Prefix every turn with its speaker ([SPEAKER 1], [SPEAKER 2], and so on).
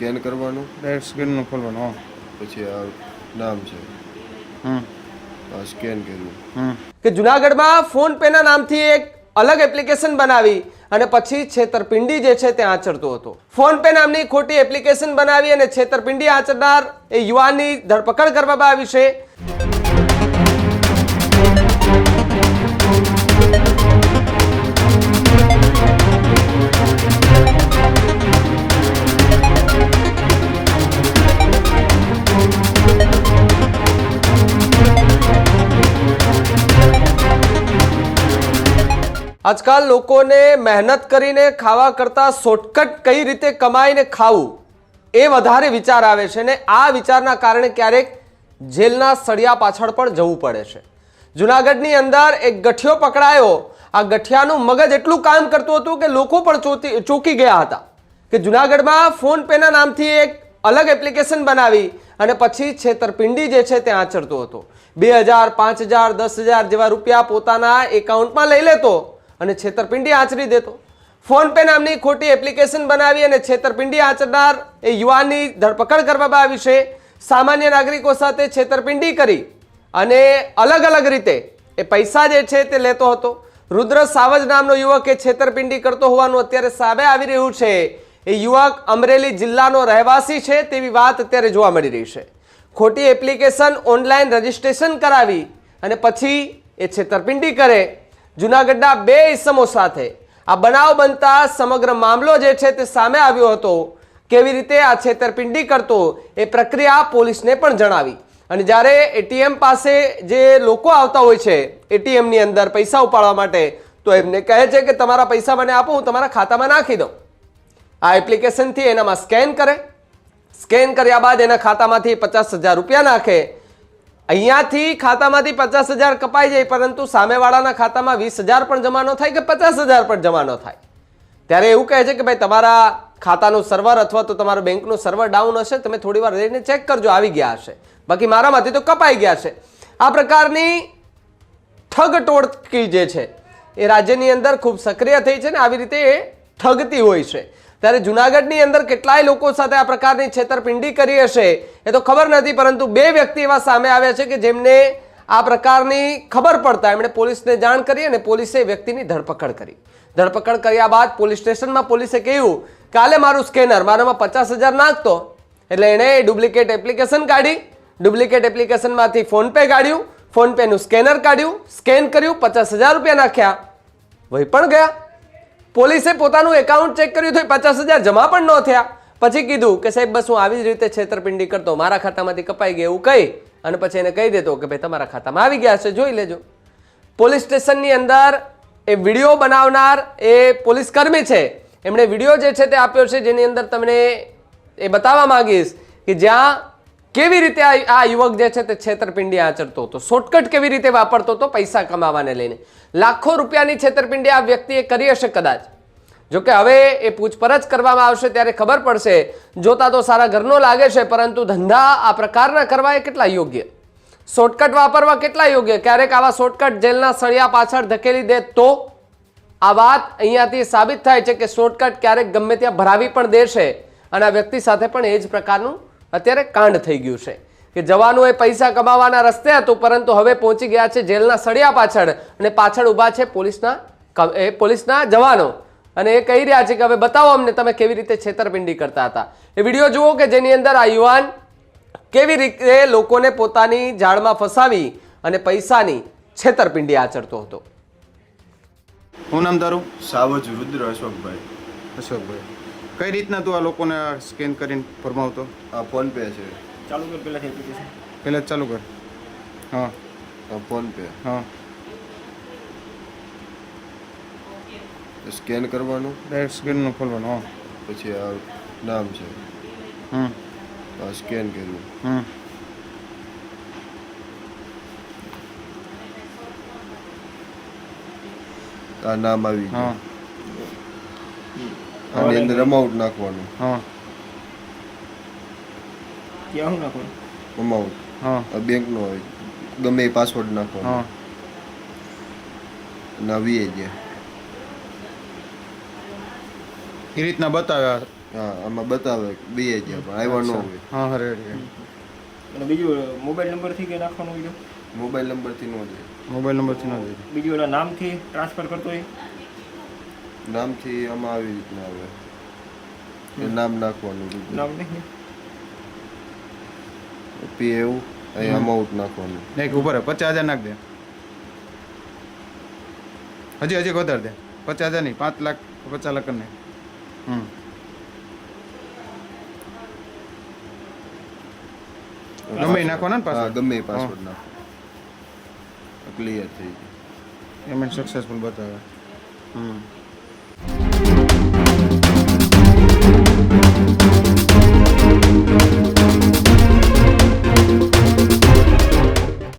[SPEAKER 1] Scan કરવાનું?
[SPEAKER 2] Direct સ્ક્રીનનું ખોલવાનું હા.
[SPEAKER 1] પછી આ નામ છે.
[SPEAKER 2] હમ.
[SPEAKER 1] આ સ્કેન કર્યું.
[SPEAKER 2] હમ.
[SPEAKER 3] કે જુનાગઢમાં ફોન પેના નામથી એક અલગ એપ્લિકેશન બનાવી અને પછી છેતરપિંડી જે છે તે આચરતો હતો. ફોન પે નામની ખોટી એપ્લિકેશન બનાવી અને છેતરપિંડી આચરનાર એ યુવાનની ધરપકડ કરવામાં આવી છે. આજકાલ લોકોને મહેનત કરીને ખાવા કરતાં શોર્ટકટ કઈ રીતે કમાઈને ખાવું એ વધારે વિચાર આવે છે ને આ વિચારના કારણે ક્યારેક જેલના સળિયા પાછળ પણ જવું પડે છે. જુનાગઢની અંદર એક ગઠિયો પકડાયો. આ ગઠિયાનું મગજ એટલું કામ કરતું હતું કે લોકો પણ ચોતી, ચોંકી ગયા હતા કે જુનાગઢમાં ફોન પેના નામથી એક અલગ એપ્લિકેશન બનાવી અને પછી છેતરપિંડી જે છે તે આચરતો હતો. બે હજાર, પાંચ હજાર, દસ હજાર જેવા રૂપિયા પોતાના એકાઉન્ટમાં લઈ લેતો અને છેતરપિંડી આચરી દેતો. ફોન પે નામની ખોટી એપ્લિકેશન બનાવી અને છેતરપિંડી આચરનાર એ યુવાનની ધરપકડ કરવામાં આવી છે. સામાન્ય નાગરિકો સાથે છેતરપિંડી કરી અને અલગ અલગ રીતે એ પૈસા જે છે તે લેતો હતો. રુદ્ર સાવજ નામનો યુવક એ છેતરપિંડી કરતો હોવાનું અત્યારે સામે આવી રહ્યું છે. એ યુવક અમરેલી જિલ્લાનો રહેવાસી છે તેવી વાત અત્યારે જોવા મળી રહી છે. ખોટી એપ્લિકેશન ઓનલાઈન રજીસ્ટ્રેશન કરાવી અને પછી એ છેતરપિંડી કરે જુનાગઢના બે ઇસમો સાથે. આ બનાવ બનતા સમગ્ર મામલો જે છે તે સામે આવ્યો હતો. કેવી રીતે આ છેતરપિંડી કરતો એ પ્રક્રિયા પોલીસને પણ જણાવી. અને જ્યારે એટીએમ પાસે જે લોકો આવતા હોય છે, એટીએમની અંદર પૈસા ઉપાડવા માટે, તો એમને કહે છે કે તમારા પૈસા મને આપો, હું તમારા ખાતામાં નાખી દઉં. આ એપ્લિકેશનથી એનામાં સ્કેન કરે. સ્કેન કર્યા બાદ એના ખાતામાંથી પચાસ હજાર રૂપિયા નાખે. અહીંયાથી ખાતામાંથી પચાસ હજાર કપાઈ જાય, પરંતુ સામેવાળાના ખાતામાં વીસ હજાર પણ જમા ન થાય કે પચાસ હજાર પણ જમા ન થાય? ત્યારે એવું કહે છે કે ભાઈ, તમારા ખાતાનું સર્વર અથવા તો તમારું બેંકનું સર્વર ડાઉન હશે, તમે થોડી વાર રહીને ચેક કરજો, આવી ગયા હશે. બાકી મારામાંથી તો કપાઈ ગયા છે. આ પ્રકારની ઠગ ટોળકી જે છે, એ રાજ્યની અંદર ખૂબ સક્રિય થઈ છે ને આવી રીતે એ ઠગતી હોય છે. ત્યારે જુનાગઢની અંદર કેટલાય લોકો સાથે આ પ્રકારની છેતરપિંડી કરી હશે એ તો ખબર નથી, પરંતુ બે વ્યક્તિ એવા સામે આવ્યા છે કે જેમને આ પ્રકારની ખબર પડતા એમણે પોલીસને જાણ કરી અને પોલીસે વ્યક્તિની ધરપકડ કરી. ધરપકડ કર્યા બાદ પોલીસ સ્ટેશનમાં પોલીસે કહ્યું કાલે મારું સ્કેનર, મારામાં પચાસ હજાર નાખતો. એટલે એણે ડુપ્લિકેટ એપ્લિકેશન કાઢી, ડુપ્લિકેટ એપ્લિકેશનમાંથી ફોનપે કાઢ્યું, ફોનપેનું સ્કેનર કાઢ્યું, સ્કેન કર્યું, પચાસ હજાર રૂપિયા નાખ્યા. વહી પણ ગયા. પોલીસે પોતાનું એકાઉન્ટ ચેક કર્યું તો પચાસ હજાર જમા પણ ન થયા. પછી કીધું કે સાહેબ, બસ હું આવી જ રીતે છેતરપિંડી કરતો, મારા ખાતામાંથી કપાઈ ગયા એવું કહી અને પછી એને કહી દેતો કે ભાઈ, તમારા ખાતામાં આવી ગયા છે, જોઈ લેજો. પોલીસ સ્ટેશનની અંદર એ વીડિયો બનાવનાર એ પોલીસ કર્મી છે. એમણે વીડિયો જે છે તે આપ્યો છે, જેની અંદર તમને એ બતાવવા માંગીશ કે જ્યાં કેવી રીતે આ યુવક જે છે તે છેતરપિંડી આચરતો હતો? શોર્ટકટ કેવી રીતે વાપરતો હતો પૈસા કમાવાને લઈને? લાખો રૂપિયાની છેતરપિંડી આ વ્યક્તિએ કરી હશે કદાચ? જોકે હવે એ પૂછપરછ કરવામાં આવશે ત્યારે ખબર પડશે, જોતા તો સારા ઘરનો લાગે છે, પરંતુ ધંધા આ પ્રકારના કરવા એ કેટલા યોગ્ય? શોર્ટકટ વાપરવા કેટલા યોગ્ય? ક્યારેક આવા શોર્ટકટ જેલના સળિયા પાછળ ધકેલી દે તો? આ વાત અહીંયાથી સાબિત થાય છે કે શોર્ટકટ ક્યારેક ગમે ત્યાં ભરાવી પણ દેશે અને આ વ્યક્તિ સાથે પણ એ જ પ્રકારનું અત્યારે કાંડ થઈ ગયું છે કે જવાનું એ પૈસા કમાવાના રસ્તે હતું પરંતુ હવે પહોંચી ગયા છે જેલના સળિયા પાછળ અને પાછળ ઊભા છે પોલીસના એ પોલીસના જવાનો. અને એ કહી રહ્યા છે કે હવે બતાવો અમને તમે કેવી રીતે છેતરપિંડી કરતા હતા. એ વીડિયો જુઓ કે જેની અંદર આ યુવાન કેવી રીતે લોકોને પોતાની જાળમાં ફસાવી અને પૈસાની છેતરપિંડી આચરતો હતો.
[SPEAKER 2] હું નામ તારું?
[SPEAKER 1] સાવજ રુદ્ર અશોકભાઈ.
[SPEAKER 2] અશોકભાઈ. કઈ રીતના તું આ લોકોને સ્કેન કરીને ફરમાવતો?
[SPEAKER 1] આ ફોન પે છે.
[SPEAKER 2] પહેલાં જ ચાલુ કર. હા.
[SPEAKER 1] આ ફોન પે.
[SPEAKER 2] હા.
[SPEAKER 1] સ્કેન કરવાનું?
[SPEAKER 2] ડાયરેક્ટ સ્કેનનું ખોલવાનું હા.
[SPEAKER 1] પછી આ નામ છે.
[SPEAKER 2] હમ.
[SPEAKER 1] આ સ્કેન કર્યું.
[SPEAKER 2] હમ.
[SPEAKER 1] આ નામ આવી
[SPEAKER 2] હા.
[SPEAKER 1] ગયું આની અંદર અમાઉન્ટ નાખવાનું.
[SPEAKER 2] હા.
[SPEAKER 1] અમાઉન્ટ
[SPEAKER 2] હા
[SPEAKER 1] બેંક બેંકનો હોય. ગમે એ પાસવર્ડ નાખવાનો.
[SPEAKER 2] હા.
[SPEAKER 1] ના વીએ જે
[SPEAKER 2] એ રીતના બતાવ્યા.
[SPEAKER 1] હા આમાં બતાવે બે ગયા પણ આવ્યા ન હોય.
[SPEAKER 2] હા હા રેડી
[SPEAKER 4] અને બીજું મોબાઈલ નંબરથી કે નાખવાનું બીજું?
[SPEAKER 1] મોબાઈલ નંબરથી ન જાય
[SPEAKER 2] મોબાઈલ નંબરથી ન જાય
[SPEAKER 4] બીજું નામ નામથી ટ્રાન્સફર કરતો હોય?
[SPEAKER 1] નામથી આમાં આવી રીતના આવે. એ નામ નાખવાનું
[SPEAKER 4] નામ નહીં.
[SPEAKER 1] પી એવું અહીં અમાઉન્ટ નાખવાનું.
[SPEAKER 2] નહીં ઉપર પચાસ હજાર નાખ દે. હજી હજી વધારે દે. પચાસ હજાર નહીં પાંચ લાખ પચાસ લાખ નહીં હમ. ગમે નાખવાના ને પાસવર્ડ
[SPEAKER 1] ગમે પાસવર્ડ નાખો ક્લિયર થઈ ગયું.
[SPEAKER 2] પેમેન્ટ સક્સેસફુલ બતાવે. હમ.